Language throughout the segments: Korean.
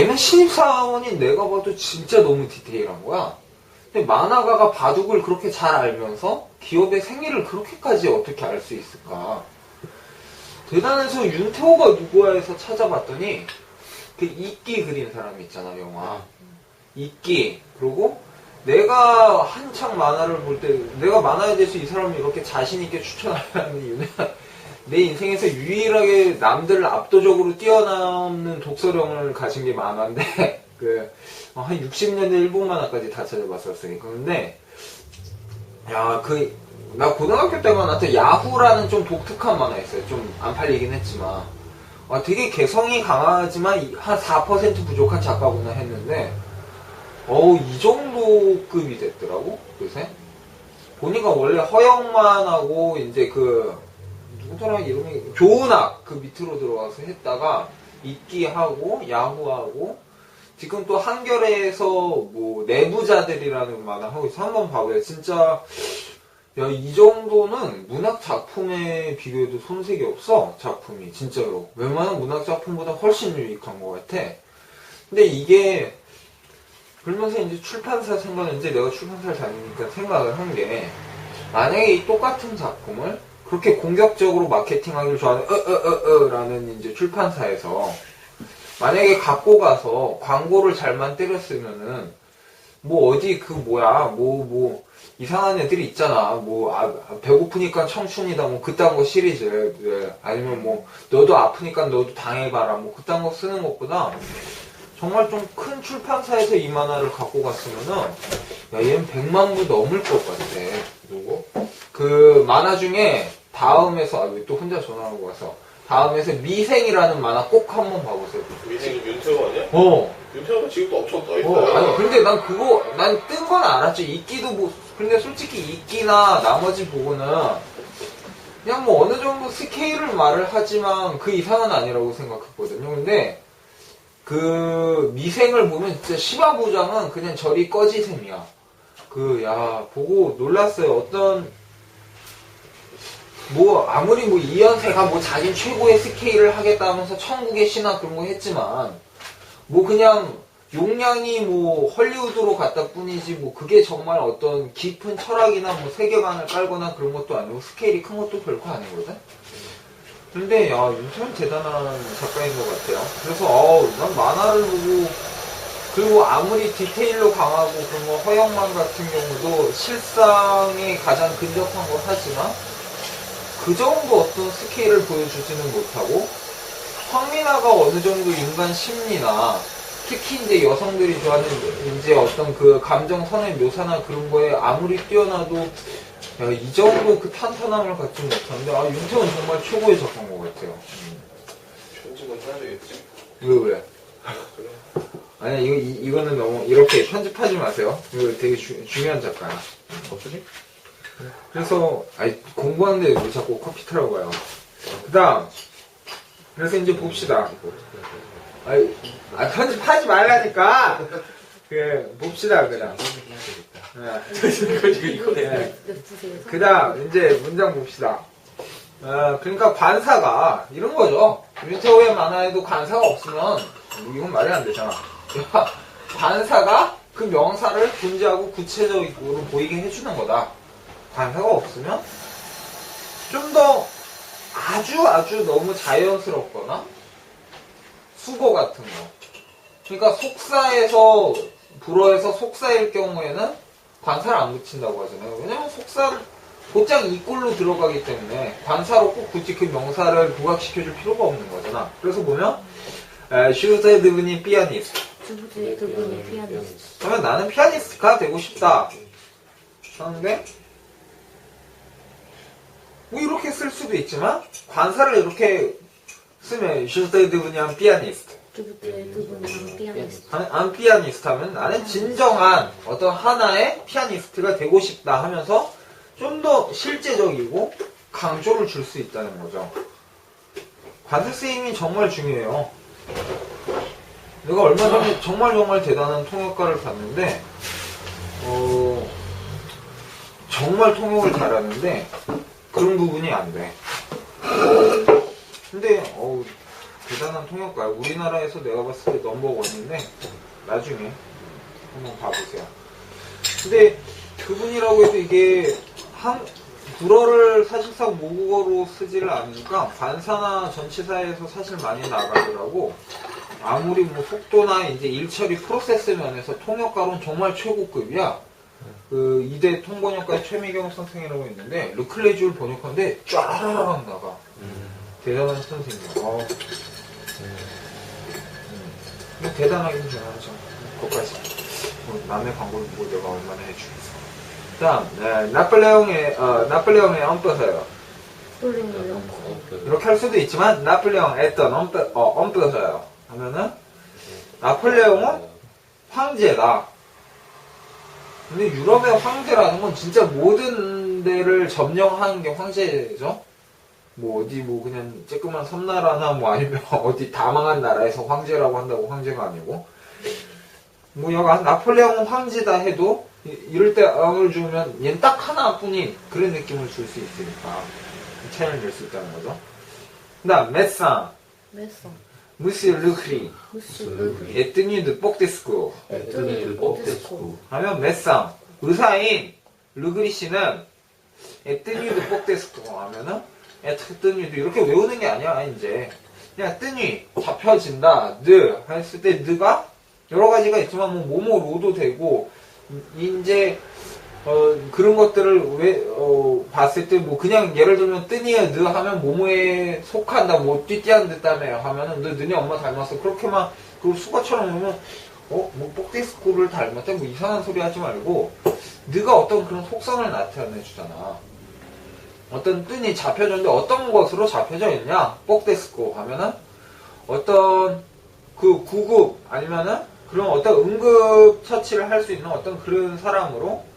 얘는 신입사원인 내가 봐도 진짜 너무 디테일한 거야. 근데 만화가가 바둑을 그렇게 잘 알면서 기업의 생일을 그렇게까지 어떻게 알 수 있을까? 대단해서 윤태호가 누구야 해서 찾아봤더니 그 이끼 그린 사람 있잖아 영화 이끼 그리고 내가 한창 만화를 볼 때 내가 만화에 대해서 이 사람이 이렇게 자신 있게 추천하는 이유는 내 인생에서 유일하게 남들을 압도적으로 뛰어넘는 독서력을 가진 게 만화인데 그 한 60년대 일본 만화까지 다 찾아봤었으니까. 근데 야그 나 고등학교 때만 나한테 야후라는 좀 독특한 만화였어요. 좀 안 팔리긴 했지만. 아, 되게 개성이 강하지만 이- 한4% 부족한 작가구나 했는데 어우 이 정도 급이 됐더라고 요새? 보니까 원래 허영만하고 이제 그 누구더라 이름이 조은학 그 밑으로 들어가서 했다가 이끼하고 야후하고 지금 또 한겨레에서 뭐 내부자들이라는 만화 하고 있어 한번 봐봐요. 진짜 야 이 정도는 문학 작품에 비교해도 손색이 없어 작품이 진짜로. 웬만한 문학 작품보다 훨씬 유익한 것 같아. 근데 이게 그러면서 이제 출판사 생각은 이제 내가 출판사를 다니니까 생각을 한 게 만약에 이 똑같은 작품을 그렇게 공격적으로 마케팅하기를 좋아하는 어어어어라는 이제 출판사에서 만약에 갖고 가서 광고를 잘만 때렸으면은 뭐 어디 그 뭐야 뭐뭐 이상한 애들이 있잖아 뭐 아, 배고프니까 청춘이다 뭐 그딴 거 시리즈 예. 아니면 뭐 너도 아프니까 너도 당해봐라 뭐 그딴 거 쓰는 것보다 정말 좀 큰 출판사에서 이 만화를 갖고 갔으면은 야 얘는 100만 부 넘을 것 같아 누구? 그 만화 중에 다음에서 아, 왜또 혼자 전화하고 와서 다음에서 미생이라는 만화 꼭 한번 봐보세요 민생이 윤태호 아니야? 어 윤태호가 지금도 엄청 떠있어요. 어, 아니, 근데 난 그거, 난 뜬 건 알았지. 이끼도 뭐, 근데 솔직히 이끼나 나머지 보고는, 그냥 뭐 어느 정도 스케일을 말을 하지만 그 이상은 아니라고 생각했거든요. 근데, 그, 미생을 보면 진짜 시바부장은 그냥 저리 꺼지 셈이야. 그, 야, 보고 놀랐어요. 어떤, 뭐, 아무리 뭐 이연세가 뭐 자기 최고의 스케일을 하겠다면서 천국의 신화 그런 거 했지만, 뭐 그냥 용량이 뭐 헐리우드로 갔다 뿐이지 뭐 그게 정말 어떤 깊은 철학이나 뭐 세계관을 깔거나 그런 것도 아니고 스케일이 큰 것도 결코 아니거든. 근데 야 윤태현 대단한 작가인 것 같아요. 그래서 어난 만화를 보고 그리고 아무리 디테일로 강하고 그런 거 허영만 같은 경우도 실상에 가장 근접한 걸 하지만 그 정도 어떤 스케일을 보여주지는 못하고 황민아가 어느 정도 인간 심리나 특히 이제 여성들이 좋아하는 이제 어떤 그 감정 선의 묘사나 그런 거에 아무리 뛰어나도 야, 이 정도 그 탄탄함을 갖지 못하는데 아 윤태원 정말 최고의 작가인 것 같아요. 편집은 해야 되겠지. 왜 왜? 그래. 아니 이거 이, 이거는 너무 이렇게 편집하지 마세요. 이거 되게 주- 중요한 작가야. 어쩌지? 그래서 아니 공부하는데 왜 자꾸 커피 타러 가요. 그다음 그래서 이제 봅시다. 아이, 아, 편집하지 말라니까. 그 봅시다 그냥. 네. 그다음 이제 문장 봅시다. 어, 그러니까 관사가 이런 거죠. 윤태호의 만화에도 관사가 없으면 뭐 이건 말이 안 되잖아. 관사가 그 명사를 존재하고 구체적으로 보이게 해주는 거다. 관사가 없으면 좀 더 아주 아주 너무 자연스럽거나 수고 같은 거. 그러니까 속사에서 불어에서 속사일 경우에는 관사를 안 붙인다고 하잖아요. 왜냐면 속사를 곧장 이꼴로 들어가기 때문에 관사로 꼭 굳이 그 명사를 부각시켜줄 필요가 없는 거잖아. 그래서 보면 슈세 드 분이 피아니스트. 두 분이 피아니스트. 그러면 나는 피아니스트가 되고 싶다. 하는데 뭐 이렇게 쓸 수도 있지만 관사를 이렇게 쓰면 분이 한 피아니스트. 안, 안 피아니스트 하면 나는 진정한 어떤 하나의 피아니스트가 되고 싶다 하면서 좀 더 실제적이고 강조를 줄 수 있다는 거죠. 관세 쓰임이 정말 중요해요. 내가 얼마 전에 정말 정말 대단한 통역가를 봤는데, 어, 정말 통역을 잘하는데, 그런 부분이 안 돼. 근데, 어우, 대단한 통역가야. 우리나라에서 내가 봤을 때 넘버원인데 나중에 한번 봐보세요. 근데 그분이라고 해도 이게 한 불어를 사실상 모국어로 쓰지를 않으니까 반사나 전치사에서 사실 많이 나가더라고. 아무리 뭐 속도나 이제 일처리 프로세스 면에서 통역가로는 정말 최고급이야. 그 이대 통번역가의 최미경 선생이라고 있는데 르클레지를 번역하는데 쫙 나가. 대단한 선생이야. 어. 음. 근데 대단하긴 대단하죠. 그것까지. 뭐 남의 광고를 보고 내가 얼마나 해주겠어. 다음, 네, 나폴레옹의, 어, 나폴레옹의. 폴링을요. 이렇게 할 수도 있지만, 나폴레옹 했던 엄떠, 어, 엄떠서요. 하면은, 나폴레옹은 황제다. 근데 유럽의 황제라는 건 진짜 모든 데를 점령하는 게 황제죠. 뭐 어디 뭐 그냥 쬐끄만 섬나라나 뭐 아니면 어디 다 망한 나라에서 황제라고 한다고 황제가 아니고 뭐 여간 나폴레옹 황제다 해도 이- 이럴 때 ang을 주면 얘는 딱 하나뿐인 그런 느낌을 줄 수 있으니까 차이를 낼 수 있다는 거죠. 그 다음 메상 메성. 무스 루그리. 에트니드 뽁데스쿠. 에뚜니 뽀데스코. 하면 메상 의사인 르그리 씨는 에뜨니도 뽁데스쿠 하면은 에뜨니도 이렇게 외우는 게 아니야 이제. 그냥 뜨니 잡혀진다 느 했을 때 느가 여러 가지가 있지만 뭐 모모로도 되고 이제 어, 그런 것들을 왜, 어, 봤을 때, 뭐, 그냥, 예를 들면, 뜨니에 느 하면, 모모에 속한다, 뭐, 띠띠한 듯다며 하면은, 너, 너네 엄마 닮았어. 그렇게만, 그 수가처럼 보면, 어, 뭐, 뽁데스코를 닮았대? 뭐, 이상한 소리 하지 말고, 느가 어떤 그런 속성을 나타내 주잖아. 어떤 뜬이 잡혀졌는데, 어떤 것으로 잡혀져 있냐? 뽁데스코 하면은, 어떤, 그, 구급, 아니면은, 그런 어떤 응급 처치를 할 수 있는 어떤 그런 사람으로,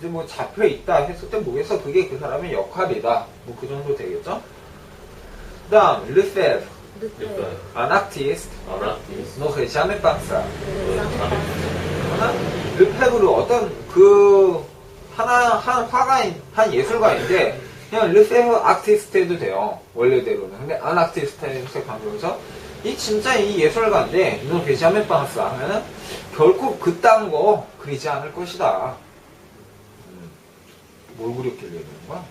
이제 뭐 잡혀 있다 했을 때 뭐겠어? 그게 그 사람의 역할이다. 뭐 그 정도 되겠죠? 그 다음, 르페브, 르페. un artiste, 아나티스. n'aurait jamais pas ça. 르페. 하나 르페브르 어떤 그 하나 한 화가인 한 예술가인데 그냥 르페브 아티스트 해도 돼요 원래대로는 근데 안 아티스트에서 강조해서 이 진짜 이 예술가인데 너 베자메 빵스 하면은 결코 그딴 거 그리지 않을 것이다 음, 뭘 그렸길래 그런 거야?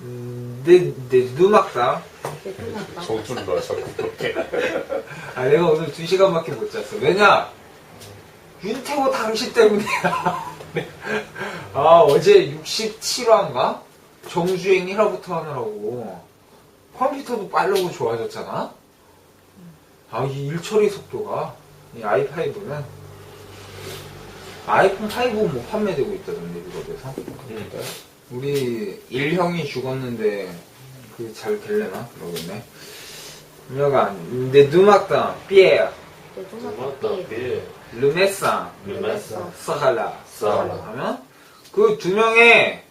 음, 내, 내 누막다 베트남다. 정준 봐, 자꾸 그렇게. 아, 내가 오늘 2시간밖에 못 잤어. 왜냐? 윤태호 당시 때문이야. 네. 아, 어제 67화인가? 정주행 1화부터 하느라고. 컴퓨터도 빠르고 좋아졌잖아? 아, 이 일처리 속도가, 이 i5는, 아이폰 5는 뭐 판매되고 있다던데, 유럽에서. 응. 우리 일형이 죽었는데 그잘 될래나 그러겠네. 여간 내 누막다 피에르 베트남다. 삐. 르메상 르메상. 사할라 사할라. 하면 그 두 명의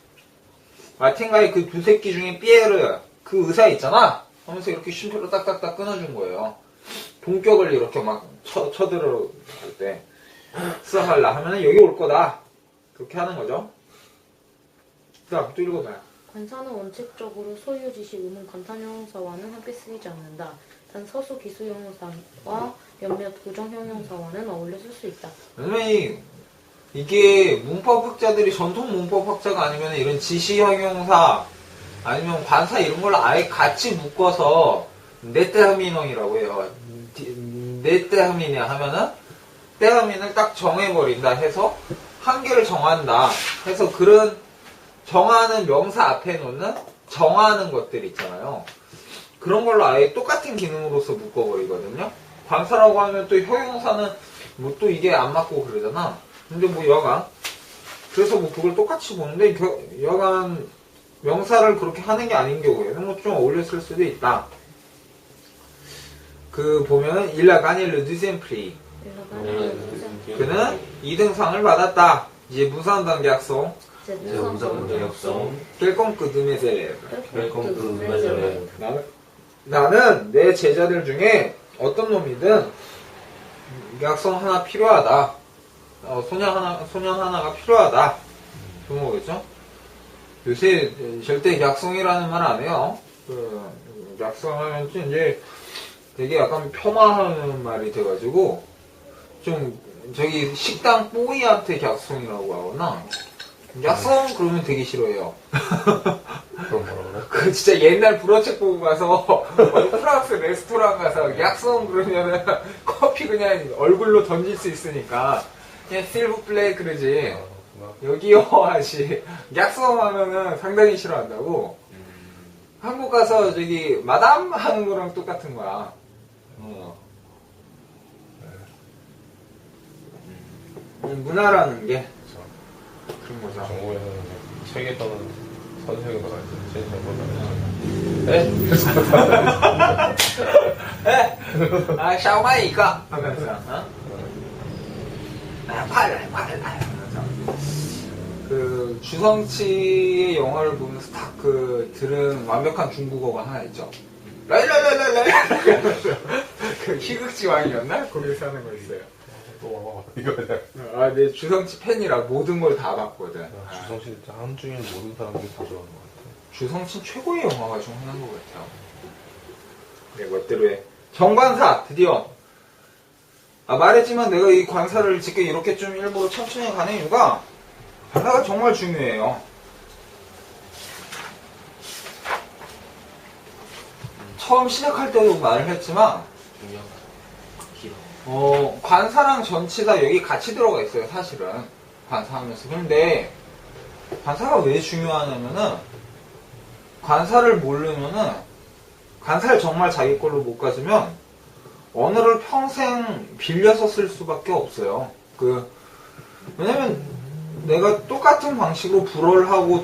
마틴가의 그 두 새끼 중에 피에르 그 의사 있잖아 하면서 이렇게 쉼표를 딱딱딱 끊어준 거예요. 동격을 이렇게 막 쳐, 쳐들어 때 사할라 하면은 여기 올 거다 그렇게 하는 거죠. 자, 또 읽어봐요. 관사는 원칙적으로 소유 지시 의문 간탄 형용사와는 함께 쓰이지 않는다. 단 서수 기수 형용사와 몇몇 고정 형용사와는 어울려 쓸 수 있다. 왜냐면 이- 이게 문법학자들이 전통 문법학자가 아니면 이런 지시형용사 아니면 관사 이런 걸 아예 같이 묶어서 네테하미농이라고 해요. 네테하미냐 하면은 테하민을 딱 정해버린다 해서 한 개를 정한다 해서 그런 정하는 명사 앞에 놓는 정하는 것들 있잖아요. 그런 걸로 아예 똑같은 기능으로서 묶어버리거든요. 관사라고 하면 또 형용사는 뭐 또 이게 안 맞고 그러잖아. 근데 뭐 여간 그래서 뭐 그걸 똑같이 보는데 겨- 여간 명사를 그렇게 하는 게 아닌 경우에는 뭐 좀 어울렸을 수도 있다. 그 보면은 일라가닐르 드셈프리 일러가는 그는 2등상을 받았다. 이제 무산당 약속 제무상 역성. 깰꼼 드메셀 웰컴 투 메저랜드. 나는, 나는 내 제자들 중에 어떤 놈이든 약속 하나 필요하다. 어, 소년 하나, 소년 하나가 필요하다. 그런 거겠죠? 요새 절대 약성이라는 말 안 해요. 그, 약성하면 좀 이제 되게 약간 폄하하는 말이 돼가지고, 좀, 저기 식당 뽀이한테 약성이라고 하거나, 약성? 그러면 되게 싫어해요. 그런 거라고. 그 진짜 옛날 불어책 보고 가서 프랑스 레스토랑 가서 약속 그러면은 커피 그냥 얼굴로 던질 수 있으니까 그냥 실브 플레 그러지 여기요 하시 약속 하면은 상당히 싫어한다고 한국 가서 저기 마담 하는 거랑 똑같은 거야 어. 음, 문화라는 게 그런 거죠 정부에서는 세계 떠는 선생이 나가야지. 진짜 에? 뭐 아, 샤오마이가 하면서, 어? 아, 팔라, 팔라 하면서. 그, 주성치의 영화를 보면서 딱 그, 들은 완벽한 중국어가 하나 있죠. 랄랄랄랄랄! 그, 희극지 왕이었나? 거기서 하는 거 있어요. 또 와봐. 이거 그냥. 아, 내 주성치 팬이라 모든 걸 다 봤거든. 아, 주성 씨 진짜 한중인 모든 사람들이 다 좋아하는 것 같아. 주성치 최고의 영화가 중 하나인 것 같아요. 네, 멋대로의 정관사 드디어 아, 말했지만 내가 이 관사를 짓게 이렇게 좀 일부러 천천히 가는 이유가 관사가 정말 중요해요. 처음 시작할 때도 말을 했지만. 어, 관사랑 전치사 여기 같이 들어가 있어요, 사실은. 관사하면서. 근데, 관사가 왜 중요하냐면은, 관사를 모르면은, 관사를 정말 자기 걸로 못 가지면, 언어를 평생 빌려서 쓸 수밖에 없어요. 그, 왜냐면, 내가 똑같은 방식으로 불어를 하고